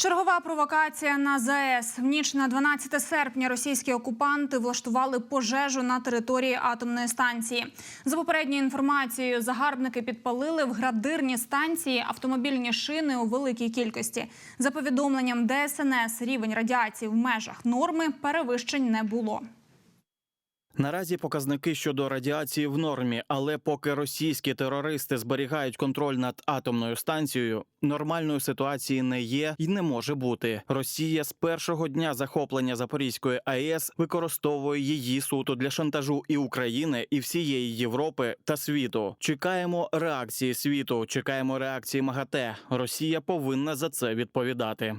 Чергова провокація на ЗАЕС. В ніч на 12 серпня російські окупанти влаштували пожежу на території атомної станції. За попередньою інформацією, загарбники підпалили в градирні станції автомобільні шини у великій кількості. За повідомленням ДСНС, рівень радіації в межах норми перевищень не було. Наразі показники щодо радіації в нормі, але поки російські терористи зберігають контроль над атомною станцією, нормальної ситуації не є і не може бути. Росія з першого дня захоплення Запорізької АЕС використовує її суто для шантажу і України, і всієї Європи та світу. Чекаємо реакції світу, чекаємо реакції МАГАТЕ. Росія повинна за це відповідати.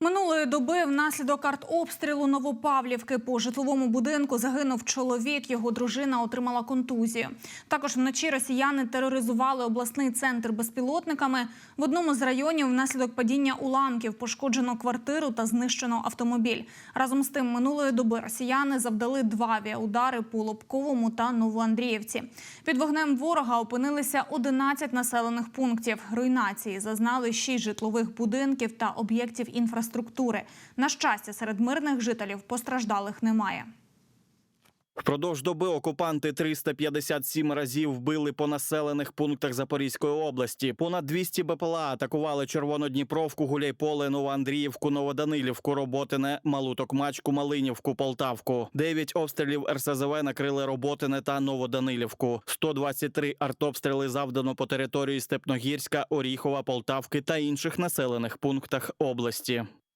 Минулої доби внаслідок артобстрілу Новопавлівки по житловому будинку загинув чоловік. Його дружина отримала контузію. Також вночі росіяни тероризували обласний центр безпілотниками. В одному з районів внаслідок падіння уламків пошкоджено квартиру та знищено автомобіль. Разом з тим, минулої доби росіяни завдали два авіаудари по Лобковому та Новоандріївці. Під вогнем ворога опинилися 11 населених пунктів. Руйнації зазнали 6 житлових будинків та об'єктів інфраструктури. На щастя, серед мирних жителів постраждалих немає. Впродовж доби окупанти 357 разів вбили по населених пунктах Запорізької області. Понад 200 БПЛА атакували Червонодніпровку, Гуляйполе, Новоандріївку, Новоданилівку, Роботине, Малу Токмачку, Малинівку, Полтавку. Дев'ять обстрілів РСЗВ накрили Роботине та Новоданилівку. 123 артобстріли завдано по території Степногірська, Оріхова, Полтавки та інших населених пунктах області.